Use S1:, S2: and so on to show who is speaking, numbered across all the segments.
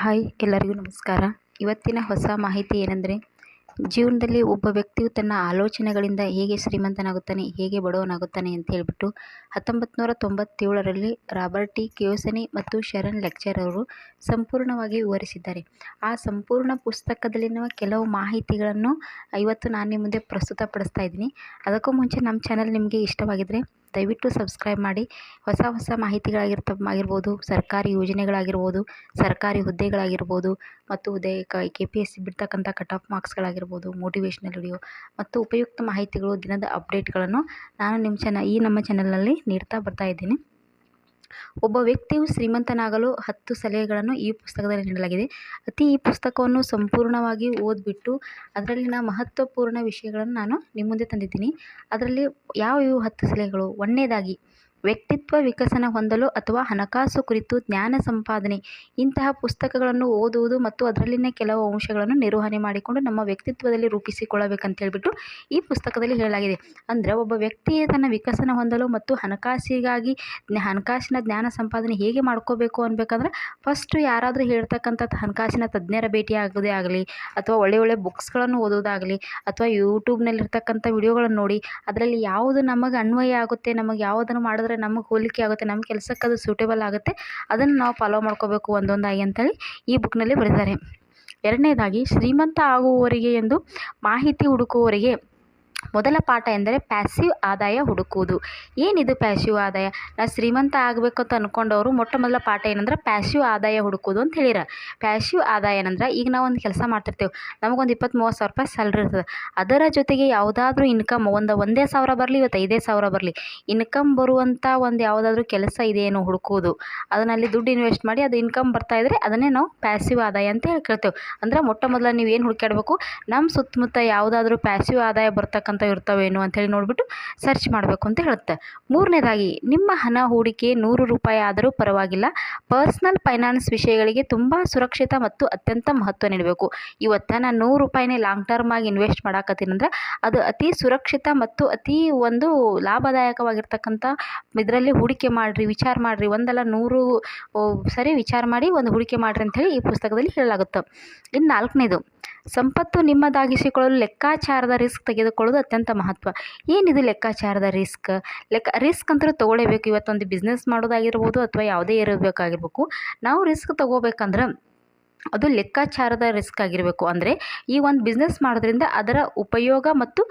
S1: Hi, ಎಲ್ಲರಿಗೂ ನಮಸ್ಕಾರ. ಇವತ್ತಿನ ಹೊಸ ಮಾಹಿತಿ ಏನೆಂದರೆ, ಜೀವನದಲ್ಲಿ ಒಬ್ಬ ವ್ಯಕ್ತಿಯು ತನ್ನ ಆಲೋಚನೆಗಳಿಂದ ಹೇಗೆ ಶ್ರೀಮಂತನಾಗುತ್ತಾನೆ, ಹೇಗೆ ಬಡವನಾಗುತ್ತಾನೆ ಅಂತ ಹೇಳಿಬಿಟ್ಟು ಹತ್ತೊಂಬತ್ತು ನೂರ ತೊಂಬತ್ತೇಳರಲ್ಲಿ ರಾಬರ್ಟ್ ಟಿ. ಕಿಯೋಸನಿ ಮತ್ತು ಶರಣ್ ಲೆಕ್ಚರ್ ಅವರು ಸಂಪೂರ್ಣವಾಗಿ ವಿವರಿಸಿದ್ದಾರೆ. ಆ ಸಂಪೂರ್ಣ ಪುಸ್ತಕದಲ್ಲಿನ ಕೆಲವು ಮಾಹಿತಿಗಳನ್ನು ಇವತ್ತು ನಾನು ನಿಮ್ಮ ಮುಂದೆ ಪ್ರಸ್ತುತಪಡಿಸ್ತಾ ಇದ್ದೀನಿ. ಅದಕ್ಕೂ ಮುಂಚೆ ನಮ್ಮ ಚಾನಲ್ ನಿಮಗೆ ಇಷ್ಟವಾಗಿದ್ದರೆ ದಯವಿಟ್ಟು ಸಬ್ಸ್ಕ್ರೈಬ್ ಮಾಡಿ. ಹೊಸ ಹೊಸ ಮಾಹಿತಿಗಳಾಗಿರ್ತ ಆಗಿರ್ಬೋದು ಸರ್ಕಾರಿ ಯೋಜನೆಗಳಾಗಿರ್ಬೋದು, ಸರ್ಕಾರಿ ಹುದ್ದೆಗಳಾಗಿರ್ಬೋದು ಮತ್ತು ಹುದ್ದೆ ಕೆ ಪಿ ಎಸ್ ಸಿ ಬಿಡ್ತಕ್ಕಂಥ ಕಟ್ ಆಫ್ ಮಾರ್ಕ್ಸ್ಗಳಾಗಿರ್ಬೋದು ಮೋಟಿವೇಶ್ನಲ್ ವಿಡಿಯೋ ಮತ್ತು ಉಪಯುಕ್ತ ಮಾಹಿತಿಗಳು ದಿನದ ಅಪ್ಡೇಟ್ಗಳನ್ನು ನಾನು ನಿಮ್ಮ ಚಾನ ಈ ನಮ್ಮ ಚಾನಲ್ನಲ್ಲಿ ನೀಡ್ತಾ ಬರ್ತಾ ಇದ್ದೀನಿ. ಒಬ್ಬ ವ್ಯಕ್ತಿಯು ಶ್ರೀಮಂತನಾಗಲು ಹತ್ತು ಸಲಹೆಗಳನ್ನು ಈ ಪುಸ್ತಕದಲ್ಲಿ ನೀಡಲಾಗಿದೆ. ಅತಿ ಈ ಪುಸ್ತಕವನ್ನು ಸಂಪೂರ್ಣವಾಗಿ ಓದಿಬಿಟ್ಟು ಅದರಲ್ಲಿನ ಮಹತ್ವಪೂರ್ಣ ವಿಷಯಗಳನ್ನು ನಾನು ನಿಮ್ಮ ಮುಂದೆ ತಂದಿದ್ದೀನಿ. ಅದರಲ್ಲಿ ಯಾವ ಇವು ಹತ್ತು ಸಲಹೆಗಳು? ಒಂದನೇದಾಗಿ ವ್ಯಕ್ತಿತ್ವ ವಿಕಸನ ಹೊಂದಲು ಅಥವಾ ಹಣಕಾಸು ಕುರಿತು ಜ್ಞಾನ ಸಂಪಾದನೆ, ಇಂತಹ ಪುಸ್ತಕಗಳನ್ನು ಓದುವುದು ಮತ್ತು ಅದರಲ್ಲಿನ ಕೆಲವು ಅಂಶಗಳನ್ನು ನಿರ್ವಹಣೆ ಮಾಡಿಕೊಂಡು ನಮ್ಮ ವ್ಯಕ್ತಿತ್ವದಲ್ಲಿ ರೂಪಿಸಿಕೊಳ್ಳಬೇಕಂತ ಹೇಳಿಬಿಟ್ಟು ಈ ಪುಸ್ತಕದಲ್ಲಿ ಹೇಳಲಾಗಿದೆ. ಅಂದರೆ ಒಬ್ಬ ವ್ಯಕ್ತಿಯೇ ತನ್ನ ವಿಕಸನ ಹೊಂದಲು ಮತ್ತು ಹಣಕಾಸಿಗಾಗಿ ಹಣಕಾಸಿನ ಜ್ಞಾನ ಸಂಪಾದನೆ ಹೇಗೆ ಮಾಡ್ಕೋಬೇಕು ಅನ್ಬೇಕಂದ್ರೆ ಫಸ್ಟು ಯಾರಾದರೂ ಹೇಳ್ತಕ್ಕಂಥ ಹಣಕಾಸಿನ ತಜ್ಞರ ಭೇಟಿಯಾಗೋದೇ ಆಗಲಿ ಅಥವಾ ಒಳ್ಳೆ ಒಳ್ಳೆ ಬುಕ್ಸ್ಗಳನ್ನು ಓದೋದಾಗಲಿ ಅಥವಾ ಯೂಟ್ಯೂಬ್ನಲ್ಲಿರ್ತಕ್ಕಂಥ ವಿಡಿಯೋಗಳನ್ನು ನೋಡಿ, ಅದರಲ್ಲಿ ಯಾವುದು ನಮಗೆ ಅನ್ವಯ ಆಗುತ್ತೆ, ನಮಗೆ ಯಾವುದನ್ನು ಮಾಡಿದ್ರೆ ನಮಗೆ ಹೋಲಿಕೆ ಆಗುತ್ತೆ ನಮ್ಮ ಕೆಲಸಕ್ಕೆ ಅದು ಸೂಟೇಬಲ್ ಆಗುತ್ತೆ. ಅದನ್ನು ನಾವು ಫಾಲೋ ಮಾಡ್ಕೋಬೇಕು ಒಂದೊಂದಾಗಿ ಅಂತೇಳಿ ಈ ಬುಕ್ನಲ್ಲಿ ಬರೆದಿದ್ದಾರೆ. ಎರಡನೇದಾಗಿ ಶ್ರೀಮಂತ ಆಗುವವರಿಗೆ ಎಂದು ಮಾಹಿತಿ ಹುಡುಕುವವರಿಗೆ ಮೊದಲ ಪಾಠ ಎಂದರೆ ಪ್ಯಾಸಿವ್ ಆದಾಯ ಹುಡುಕುವುದು. ಏನಿದು ಪ್ಯಾಸಿವ್ ಆದಾಯ? ನಾ ಶ್ರೀಮಂತ ಆಗಬೇಕು ಅಂತ ಅಂದ್ಕೊಂಡವರು ಮೊಟ್ಟ ಮೊದಲ ಪಾಠ ಏನಂದ್ರೆ ಪ್ಯಾಸಿವ್ ಆದಾಯ ಹುಡುಕುವುದು ಅಂತ ಹೇಳಿರ. ಪ್ಯಾಸಿವ್ ಆದಾಯ ಏನಂದ್ರೆ ಈಗ ನಾವು ಒಂದು ಕೆಲಸ ಮಾಡ್ತಿರ್ತೇವೆ. ನಮಗೊಂದು ಇಪ್ಪತ್ತು ಮೂವತ್ತು ಸಾವಿರ ರೂಪಾಯಿ ಸ್ಯಾಲ್ರಿ ಇರ್ತದೆ. ಅದರ ಜೊತೆಗೆ ಯಾವುದಾದ್ರೂ ಇನ್ಕಮ್ ಒಂದು ಒಂದೇ ಸಾವಿರ ಬರಲಿ, ಇವತ್ತು ಐದೇ ಸಾವಿರ ಬರಲಿ. ಇನ್ಕಮ್ ಬರುವಂಥ ಒಂದು ಯಾವುದಾದ್ರೂ ಕೆಲಸ ಇದೆಯೇನೋ ಹುಡುಕುವುದು. ಅದನ್ನಲ್ಲಿ ದುಡ್ಡು ಇನ್ವೆಸ್ಟ್ ಮಾಡಿ ಅದು ಇನ್ಕಮ್ ಬರ್ತಾ ಇದ್ದರೆ ಅದನ್ನೇ ನಾವು ಪ್ಯಾಸಿವ್ ಆದಾಯ ಅಂತ ಹೇಳಿ ಕೇಳ್ತೇವೆ ಅಂದ್ರೆ ಮೊಟ್ಟ ಮೊದಲ ನೀವು ಏನು ಹುಡುಕಾಡಬೇಕು ನಮ್ಮ ಸುತ್ತಮುತ್ತ ಯಾವುದಾದ್ರೂ ಪ್ಯಾಸಿವ್ ಆದಾಯ ಬರ್ತಕ್ಕಂಥ ಇರ್ತವೇನೋ ಅಂಥೇಳಿ ನೋಡಿಬಿಟ್ಟು ಸರ್ಚ್ ಮಾಡಬೇಕು ಅಂತ ಹೇಳುತ್ತೆ. ಮೂರನೇದಾಗಿ, ನಿಮ್ಮ ಹಣ ಹೂಡಿಕೆ ನೂರು ರೂಪಾಯಿ ಆದರೂ ಪರವಾಗಿಲ್ಲ. ಪರ್ಸ್ನಲ್ ಫೈನಾನ್ಸ್ ವಿಷಯಗಳಿಗೆ ತುಂಬ ಸುರಕ್ಷಿತ ಮತ್ತು ಅತ್ಯಂತ ಮಹತ್ವ ನೀಡಬೇಕು. ಇವತ್ತು ನಾನು ನೂರು ರೂಪಾಯಿನೇ ಲಾಂಗ್ ಟರ್ಮ್ ಆಗಿ ಇನ್ವೆಸ್ಟ್ ಮಾಡಾಕತ್ತೀನಿ ಅಂದ್ರೆ ಅದು ಅತಿ ಸುರಕ್ಷಿತ ಮತ್ತು ಅತಿ ಒಂದು ಲಾಭದಾಯಕವಾಗಿರ್ತಕ್ಕಂಥ ಇದರಲ್ಲಿ ಹೂಡಿಕೆ ಮಾಡಿರಿ, ವಿಚಾರ ಮಾಡಿರಿ, ಒಂದಲ್ಲ ನೂರು ಸರಿ ವಿಚಾರ ಮಾಡಿ ಒಂದು ಹೂಡಿಕೆ ಮಾಡಿರಿ ಅಂತೇಳಿ ಈ ಪುಸ್ತಕದಲ್ಲಿ ಹೇಳಲಾಗುತ್ತೆ. ಇನ್ನು ನಾಲ್ಕನೇದು ಸಂಪತ್ತು ನಿಮ್ಮದಾಗಿಸಿಕೊಳ್ಳಲು ಲೆಕ್ಕಾಚಾರದ ರಿಸ್ಕ್ ತೆಗೆದುಕೊಳ್ಳೋದು ಅತ್ಯಂತ ಮಹತ್ವ. ಏನಿದು ಲೆಕ್ಕಾಚಾರದ ರಿಸ್ಕ್? ಲೆಕ್ಕ ರಿಸ್ಕ್ ಅಂತೂ ತೊಗೊಳ್ಳೇಬೇಕು. ಇವತ್ತೊಂದು ಬಿಸ್ನೆಸ್ ಮಾಡೋದಾಗಿರ್ಬೋದು ಅಥವಾ ಯಾವುದೇ ಇರಬೇಕಾಗಿರ್ಬೇಕು. ನಾವು ರಿಸ್ಕ್ ತೊಗೋಬೇಕಂದ್ರೆ ಅದು ಲೆಕ್ಕಾಚಾರದ ರಿಸ್ಕ್ ಆಗಿರಬೇಕು. ಅಂದರೆ ಈ ಒಂದು ಬಿಸ್ನೆಸ್ ಮಾಡೋದ್ರಿಂದ ಅದರ ಉಪಯೋಗ ಮತ್ತು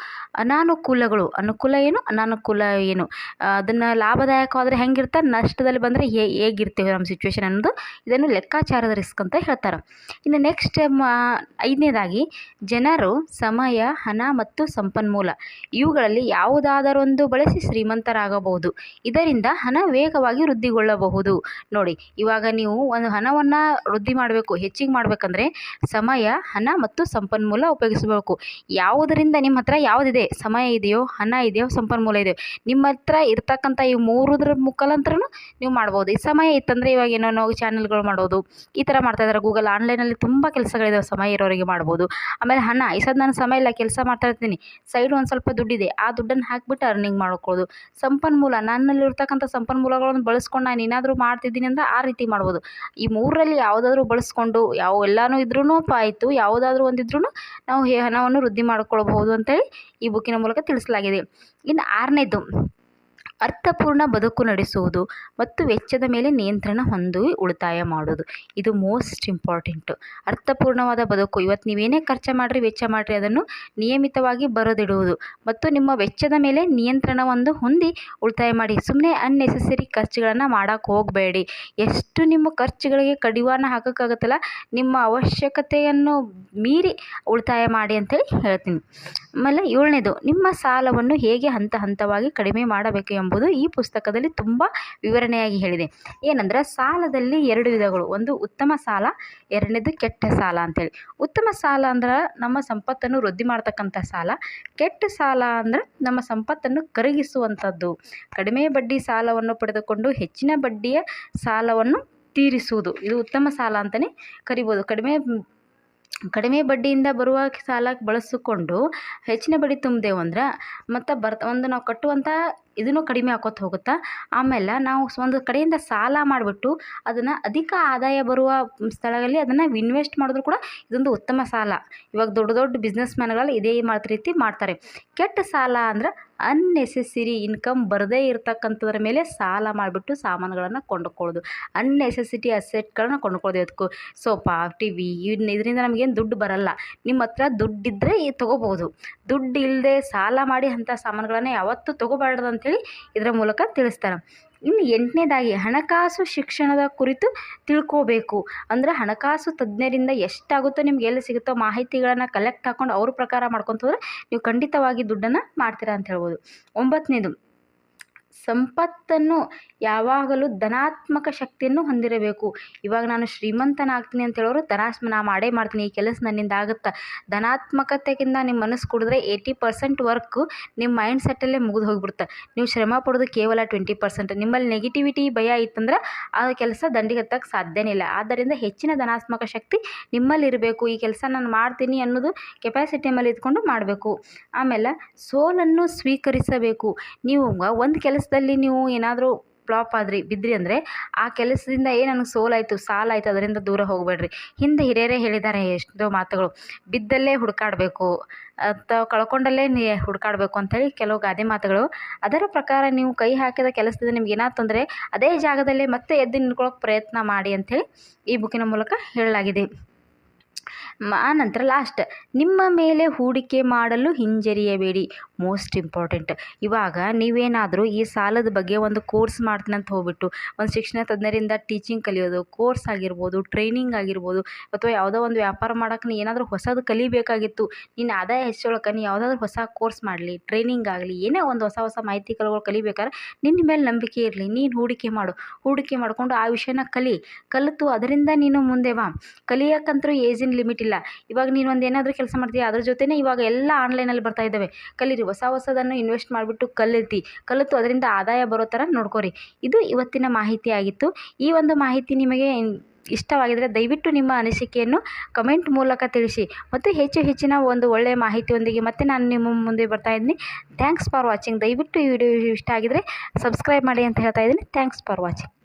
S1: ಅನಾನುಕೂಲಗಳು, ಅನುಕೂಲ ಏನು, ಅನಾನುಕೂಲ ಏನು? ಅದನ್ನು ಲಾಭದಾಯಕವಾದರೆ ಹೆಂಗಿರ್ತಾರೆ, ನಷ್ಟದಲ್ಲಿ ಬಂದರೆ ಹೇ, ಹೇಗಿರ್ತೀವಿ ನಮ್ಮ ಸಿಚುವೇಶನ್ ಅನ್ನೋದು ಇದನ್ನು ಲೆಕ್ಕಾಚಾರದ ರಿಸ್ಕ್ ಅಂತ ಹೇಳ್ತಾರೆ. ಇನ್ನು ನೆಕ್ಸ್ಟ್ ಐದನೇದಾಗಿ ಜನರು ಸಮಯ, ಹಣ ಮತ್ತು ಸಂಪನ್ಮೂಲ ಇವುಗಳಲ್ಲಿ ಯಾವುದಾದರೊಂದು ಬಳಸಿ ಶ್ರೀಮಂತರಾಗಬಹುದು. ಇದರಿಂದ ಹಣ ವೇಗವಾಗಿ ವೃದ್ಧಿಗೊಳ್ಳಬಹುದು. ನೋಡಿ, ಇವಾಗ ನೀವು ಒಂದು ಹಣವನ್ನು ವೃದ್ಧಿ ಮಾಡಬೇಕು ಹೆಚ್ಚಿಗೆ ಮಾಡಬೇಕಂದ್ರೆ ಸಮಯ, ಹಣ ಮತ್ತು ಸಂಪನ್ಮೂಲ ಉಪಯೋಗಿಸಬೇಕು. ಯಾವುದರಿಂದ ನಿಮ್ಮ ಹತ್ರ ಯಾವುದಿದೆ? ಸಮಯ ಇದೆಯೋ, ಹಣ ಇದೆಯೋ, ಸಂಪನ್ಮೂಲ ಇದೆಯೋ? ನಿಮ್ಮ ಹತ್ರ ಇರ್ತಕ್ಕಂಥ ಈ ಮೂರುದ್ರ ಮುಖಾಂತರನೂ ನೀವು ಮಾಡ್ಬೋದು. ಈ ಸಮಯ ಇತ್ತಂದರೆ ಇವಾಗ ಏನೋ ನಾವು ಚಾನಲ್ಗಳು ಮಾಡೋದು, ಈ ಥರ ಮಾಡ್ತಾಯಿದ್ದಾರೆ ಗೂಗಲ್ ಆನ್ಲೈನಲ್ಲಿ ತುಂಬ ಕೆಲಸಗಳಿದಾವೆ. ಸಮಯ ಇರೋರಿಗೆ ಮಾಡ್ಬೋದು. ಆಮೇಲೆ ಹಣ, ಈ ಸದ್ ನಾನು ಸಮಯ ಇಲ್ಲ, ಕೆಲಸ ಮಾಡ್ತಾ ಇರ್ತೀನಿ. ಸೈಡ್ ಒಂದು ಸ್ವಲ್ಪ ದುಡ್ಡಿದೆ, ಆ ದುಡ್ಡನ್ನು ಹಾಕಿಬಿಟ್ಟು ಅರ್ನಿಂಗ್ ಮಾಡ್ಕೊಳ್ಳೋದು. ಸಂಪನ್ಮೂಲ ನನ್ನಲ್ಲಿರ್ತಕ್ಕಂಥ ಸಂಪನ್ಮೂಲಗಳನ್ನು ಬಳಸ್ಕೊಂಡು ನಾನು ಏನಾದರೂ ಮಾಡ್ತಿದ್ದೀನಿ ಅಂದರೆ ಆ ರೀತಿ ಮಾಡ್ಬೋದು. ಈ ಮೂರರಲ್ಲಿ ಯಾವುದಾದ್ರೂ ಬಳಸ್ಕೊಂಡು ಯಾವ ಎಲ್ಲನೂ ಇದ್ರೂ ಆಯಿತು. ಯಾವುದಾದ್ರೂ ಒಂದಿದ್ರೂ ನಾವು ಹಣವನ್ನು ವೃದ್ಧಿ ಮಾಡ್ಕೊಳ್ಬಹುದು ಅಂತೇಳಿ ಈ ಬುಕ್ಕಿನ ಮೂಲಕ ತಿಳಿಸಲಾಗಿದೆ. ಇನ್ನು ಆರನೇದು. ಅರ್ಥಪೂರ್ಣ ಬದುಕು ನಡೆಸುವುದು ಮತ್ತು ವೆಚ್ಚದ ಮೇಲೆ ನಿಯಂತ್ರಣ ಹೊಂದು ಉಳಿತಾಯ ಮಾಡೋದು ಇದು ಮೋಸ್ಟ್ ಇಂಪಾರ್ಟೆಂಟು. ಅರ್ಥಪೂರ್ಣವಾದ ಬದುಕು. ಇವತ್ತು ನೀವೇನೇ ಖರ್ಚು ಮಾಡಿರಿ, ವೆಚ್ಚ ಮಾಡಿರಿ ಅದನ್ನು ನಿಯಮಿತವಾಗಿ ಬರೆದಿಡುವುದು ಮತ್ತು ನಿಮ್ಮ ವೆಚ್ಚದ ಮೇಲೆ ನಿಯಂತ್ರಣ ಒಂದು ಹೊಂದಿ ಉಳಿತಾಯ ಮಾಡಿ. ಸುಮ್ಮನೆ ಅನ್ನೆಸೆಸರಿ ಖರ್ಚುಗಳನ್ನು ಮಾಡೋಕ್ಕೆ ಹೋಗಬೇಡಿ. ಎಷ್ಟು ನಿಮ್ಮ ಖರ್ಚುಗಳಿಗೆ ಕಡಿವಾಣ ಹಾಕೋಕ್ಕಾಗುತ್ತಲ್ಲ, ನಿಮ್ಮ ಅವಶ್ಯಕತೆಯನ್ನು ಮೀರಿ ಉಳಿತಾಯ ಮಾಡಿ ಅಂತೇಳಿ ಹೇಳ್ತೀನಿ. ಆಮೇಲೆ ಏಳನೇದು, ನಿಮ್ಮ ಸಾಲವನ್ನು ಹೇಗೆ ಹಂತ ಹಂತವಾಗಿ ಕಡಿಮೆ ಮಾಡಬೇಕು ಎಂಬುದು. ಈ ಪುಸ್ತಕದಲ್ಲಿ ತುಂಬ ವಿವರಣೆಯಾಗಿ ಹೇಳಿದೆ. ಏನಂದ್ರೆ ಸಾಲದಲ್ಲಿ ಎರಡು ವಿಧಗಳು. ಒಂದು ಉತ್ತಮ ಸಾಲ, ಎರಡನೇದು ಕೆಟ್ಟ ಸಾಲ ಅಂತೇಳಿ. ಉತ್ತಮ ಸಾಲ ಅಂದ್ರೆ ನಮ್ಮ ಸಂಪತ್ತನ್ನು ವೃದ್ಧಿ ಮಾಡ್ತಕ್ಕಂಥ ಸಾಲ. ಕೆಟ್ಟ ಸಾಲ ಅಂದ್ರೆ ನಮ್ಮ ಸಂಪತ್ತನ್ನು ಕರಗಿಸುವಂಥದ್ದು. ಕಡಿಮೆ ಬಡ್ಡಿ ಸಾಲವನ್ನು ಪಡೆದುಕೊಂಡು ಹೆಚ್ಚಿನ ಬಡ್ಡಿಯ ಸಾಲವನ್ನು ತೀರಿಸುವುದು. ಇದು ಉತ್ತಮ ಸಾಲ ಅಂತಲೇ ಕರಿಬೋದು. ಕಡಿಮೆ ಕಡಿಮೆ ಬಡ್ಡಿಯಿಂದ ಬರುವ ಸಾಲ ಬಳಸಿಕೊಂಡು ಹೆಚ್ಚಿನ ಬಡ್ಡಿ ತುಂಬಿದೆವು ಅಂದ್ರೆ ಮತ್ತು ಬರ್ತ ಒಂದು ನಾವು ಕಟ್ಟುವಂಥ ಇದನ್ನು ಕಡಿಮೆ ಆಕೋತ ಹೋಗುತ್ತೆ? ಆಮೇಲೆ ನಾವು ಒಂದು ಕಡೆಯಿಂದ ಸಾಲ ಮಾಡಿಬಿಟ್ಟು ಅದನ್ನು ಅಧಿಕ ಆದಾಯ ಬರುವ ಸ್ಥಳದಲ್ಲಿ ಅದನ್ನು ಇನ್ವೆಸ್ಟ್ ಮಾಡಿದ್ರು ಕೂಡ ಇದೊಂದು ಉತ್ತಮ ಸಾಲ. ಇವಾಗ ದೊಡ್ಡ ದೊಡ್ಡ ಬಿಸ್ನೆಸ್ ಮ್ಯಾನ್ಗಳಲ್ಲಿ ಇದೇ ಮಾಡ್ತ ರೀತಿ ಮಾಡ್ತಾರೆ. ಕೆಟ್ಟ ಸಾಲ ಅಂದ್ರೆ ಅನ್ನೆಸೆಸರಿ ಇನ್ಕಮ್ ಬರದೇ ಇರತಕ್ಕಂಥದ್ರ ಮೇಲೆ ಸಾಲ ಮಾಡಿಬಿಟ್ಟು ಸಾಮಾನುಗಳನ್ನು ಕೊಂಡುಕೊಳ್ಳೋದು. ಅನ್ನೆಸೆಸಿಟಿ ಅಸೆಟ್ಗಳನ್ನ ಕೊಂಡುಕೊಳ್ಳೋದು ಅದಕ್ಕೂ ಸೋಫಾ ಟಿ ವಿ ಇವ್ನ ಇದರಿಂದ ನಮಗೇನು ದುಡ್ಡು ಬರಲ್ಲ. ನಿಮ್ಮ ಹತ್ರ ದುಡ್ಡಿದ್ದರೆ ತೊಗೋಬೋದು ದುಡ್ಡು ಇಲ್ಲದೆ ಸಾಲ ಮಾಡಿ ಅಂಥ ಸಾಮಾನುಗಳನ್ನು ಯಾವತ್ತೂ ತೊಗೋಬಾರ್ದು ಅಂಥೇಳಿ ಇದರ ಮೂಲಕ ತಿಳಿಸ್ತಾರೆ. ಇನ್ನು ಎಂಟನೇದಾಗಿ ಹಣಕಾಸು ಶಿಕ್ಷಣದ ಕುರಿತು ತಿಳ್ಕೋಬೇಕು. ಅಂದರೆ ಹಣಕಾಸು ತಜ್ಞರಿಂದ ಎಷ್ಟಾಗುತ್ತೋ ನಿಮ್ಗೆ ಎಲ್ಲಿ ಸಿಗುತ್ತೋ ಮಾಹಿತಿಗಳನ್ನು ಕಲೆಕ್ಟ್ ಹಾಕೊಂಡು ಅವ್ರ ಪ್ರಕಾರ ಮಾಡ್ಕೊತ ಹೋದ್ರೆ ನೀವು ಖಂಡಿತವಾಗಿ ದುಡ್ಡನ್ನು ಮಾಡ್ತೀರಾ ಅಂತ ಹೇಳ್ಬೋದು. ಒಂಬತ್ತನೇದು ಸಂಪತ್ತನ್ನು ಯಾವಾಗಲೂ ಧನಾತ್ಮಕ ಶಕ್ತಿಯನ್ನು ಹೊಂದಿರಬೇಕು. ಇವಾಗ ನಾನು ಶ್ರೀಮಂತನಾಗ್ತೀನಿ ಅಂತ ಹೇಳೋರು ಧನಾತ್ಮ ನಾ ಮಾಡೇ ಮಾಡ್ತೀನಿ, ಈ ಕೆಲಸ ನನ್ನಿಂದ ಆಗುತ್ತೆ? ಧನಾತ್ಮಕತೆಗಿಂತ ನಿಮ್ಮ ಮನಸ್ಸು ಕುಡಿದ್ರೆ ಏಯ್ಟಿ ಪರ್ಸೆಂಟ್ ವರ್ಕು ನಿಮ್ಮ ಮೈಂಡ್ ಸೆಟ್ಟಲ್ಲೇ ಮುಗಿದು ಹೋಗಿಬಿಡುತ್ತೆ. ನೀವು ಶ್ರಮ ಪಡೋದು ಕೇವಲ ಟ್ವೆಂಟಿ ಪರ್ಸೆಂಟ್. ನಿಮ್ಮಲ್ಲಿ ನೆಗೆಟಿವಿಟಿ, ಭಯ ಇತ್ತಂದ್ರೆ ಆ ಕೆಲಸ ದಂಡಿಗೆ ಹತ್ತಕ್ಕೆ ಸಾಧ್ಯನೇ ಇಲ್ಲ. ಆದ್ದರಿಂದ ಹೆಚ್ಚಿನ ಧನಾತ್ಮಕ ಶಕ್ತಿ ನಿಮ್ಮಲ್ಲಿ ಇರಬೇಕು. ಈ ಕೆಲಸ ನಾನು ಮಾಡ್ತೀನಿ ಅನ್ನೋದು ಕೆಪಾಸಿಟಿ ಮೇಲೆ ಇದ್ಕೊಂಡು ಮಾಡಬೇಕು. ಆಮೇಲೆ ಸೋಲನ್ನು ಸ್ವೀಕರಿಸಬೇಕು. ನೀವು ಒಂದು ಕೆಲಸದಲ್ಲಿ ನೀವು ಏನಾದರೂ ಫ್ಲಾಪ್ ಆದ್ರಿ, ಬಿದ್ರಿ ಅಂದರೆ ಆ ಕೆಲಸದಿಂದ ಏನು ನನಗೆ ಸೋಲಾಯಿತು ಸಾಲಾಯಿತು ಅದರಿಂದ ದೂರ ಹೋಗಬೇಡ್ರಿ. ಹಿಂದೆ ಹಿರಿಯರೇ ಹೇಳಿದ್ದಾರೆ ಎಷ್ಟೋ ಮಾತುಗಳು, ಬಿದ್ದಲ್ಲೇ ಹುಡುಕಾಡಬೇಕು ಅಥವಾ ಕಳ್ಕೊಂಡಲ್ಲೇ ನೀ ಹುಡುಕಾಡಬೇಕು ಅಂಥೇಳಿ ಕೆಲವು ಗಾದೆ ಮಾತುಗಳು. ಅದರ ಪ್ರಕಾರ ನೀವು ಕೈ ಹಾಕಿದ ಕೆಲಸದಿಂದ ನಿಮ್ಗೆ ಏನಾಯ್ತು ತೊಂದರೆ, ಅದೇ ಜಾಗದಲ್ಲೇ ಮತ್ತೆ ಎದ್ದು ನಿಂತ್ಕೊಳ್ಳೋಕೆ ಪ್ರಯತ್ನ ಮಾಡಿ ಅಂಥೇಳಿ ಈ ಬುಕ್ಕಿನ ಮೂಲಕ ಹೇಳಲಾಗಿದೆ. ಮ ನಂತರ ಲಾಸ್ಟ್ ನಿಮ್ಮ ಮೇಲೆ ಹೂಡಿಕೆ ಮಾಡಲು ಹಿಂಜರಿಯಬೇಡಿ. ಮೋಸ್ಟ್ ಇಂಪಾರ್ಟೆಂಟ್ ಇವಾಗ ನೀವೇನಾದರೂ ಈ ಸಾಲದ ಬಗ್ಗೆ ಒಂದು ಕೋರ್ಸ್ ಮಾಡ್ತೀನಿ ಅಂತ ಹೋಗ್ಬಿಟ್ಟು, ಒಂದು ಶಿಕ್ಷಣ ತಜ್ಞರಿಂದ ಟೀಚಿಂಗ್ ಕಲಿಯೋದು ಕೋರ್ಸ್ ಆಗಿರ್ಬೋದು ಟ್ರೈನಿಂಗ್ ಆಗಿರ್ಬೋದು, ಅಥವಾ ಯಾವುದೋ ಒಂದು ವ್ಯಾಪಾರ ಮಾಡೋಕೆ ನೀ ಏನಾದರೂ ಹೊಸದು ಕಲಿಬೇಕಾಗಿತ್ತು, ನೀನು ಆದಾಯ ಹೆಚ್ಚೊಳಕ್ಕೆ ನೀ ಯಾವುದಾದ್ರೂ ಹೊಸ ಕೋರ್ಸ್ ಮಾಡಲಿ ಟ್ರೈನಿಂಗ್ ಆಗಲಿ, ಏನೇ ಒಂದು ಹೊಸ ಹೊಸ ಮಾಹಿತಿ ಕಲಗಳು ಕಲಿಬೇಕಾದ್ರೆ ನಿನ್ನ ಮೇಲೆ ನಂಬಿಕೆ ಇರಲಿ, ನೀನು ಹೂಡಿಕೆ ಮಾಡು. ಹೂಡಿಕೆ ಮಾಡಿಕೊಂಡು ಆ ವಿಷಯನ ಕಲಿ. ಕಲಿತು ಅದರಿಂದ ನೀನು ಮುಂದೆ ಬಾ. ಕಲಿಯೋಕ್ಕಂತೂ ಏಜಿನ ಲಿಮಿಟ್ ಇಲ್ಲ. ಇವಾಗ ನೀನು ಒಂದು ಏನಾದರೂ ಕೆಲಸ ಮಾಡ್ತೀಯ, ಅದ್ರ ಜೊತೆನೇ ಇವಾಗ ಎಲ್ಲ ಆನ್ಲೈನಲ್ಲಿ ಬರ್ತಾ ಇದ್ದಾವೆ. ಕಲೀರಿ, ಹೊಸ ಹೊಸದನ್ನು ಇನ್ವೆಸ್ಟ್ ಮಾಡಿಬಿಟ್ಟು ಕಲಿತಿ ಕಲಿತು ಅದರಿಂದ ಆದಾಯ ಬರೋ ಥರ ನೋಡ್ಕೊರಿ. ಇದು ಇವತ್ತಿನ ಮಾಹಿತಿ ಆಗಿತ್ತು. ಈ ಒಂದು ಮಾಹಿತಿ ನಿಮಗೆ ಇಷ್ಟವಾಗಿದ್ದರೆ ದಯವಿಟ್ಟು ನಿಮ್ಮ ಅನಿಸಿಕೆಯನ್ನು ಕಮೆಂಟ್ ಮೂಲಕ ತಿಳಿಸಿ. ಮತ್ತು ಹೆಚ್ಚು ಹೆಚ್ಚಿನ ಒಂದು ಒಳ್ಳೆಯ ಮಾಹಿತಿಯೊಂದಿಗೆ ಮತ್ತೆ ನಾನು ನಿಮ್ಮ ಮುಂದೆ ಬರ್ತಾ ಇದ್ದೀನಿ. ಥ್ಯಾಂಕ್ಸ್ ಫಾರ್ ವಾಚಿಂಗ್ ದಯವಿಟ್ಟು ಈ ವಿಡಿಯೋ ಇಷ್ಟ ಆಗಿದರೆ ಸಬ್ಸ್ಕ್ರೈಬ್ ಮಾಡಿ ಅಂತ ಹೇಳ್ತಾ ಇದ್ದೀನಿ. Thanks for watching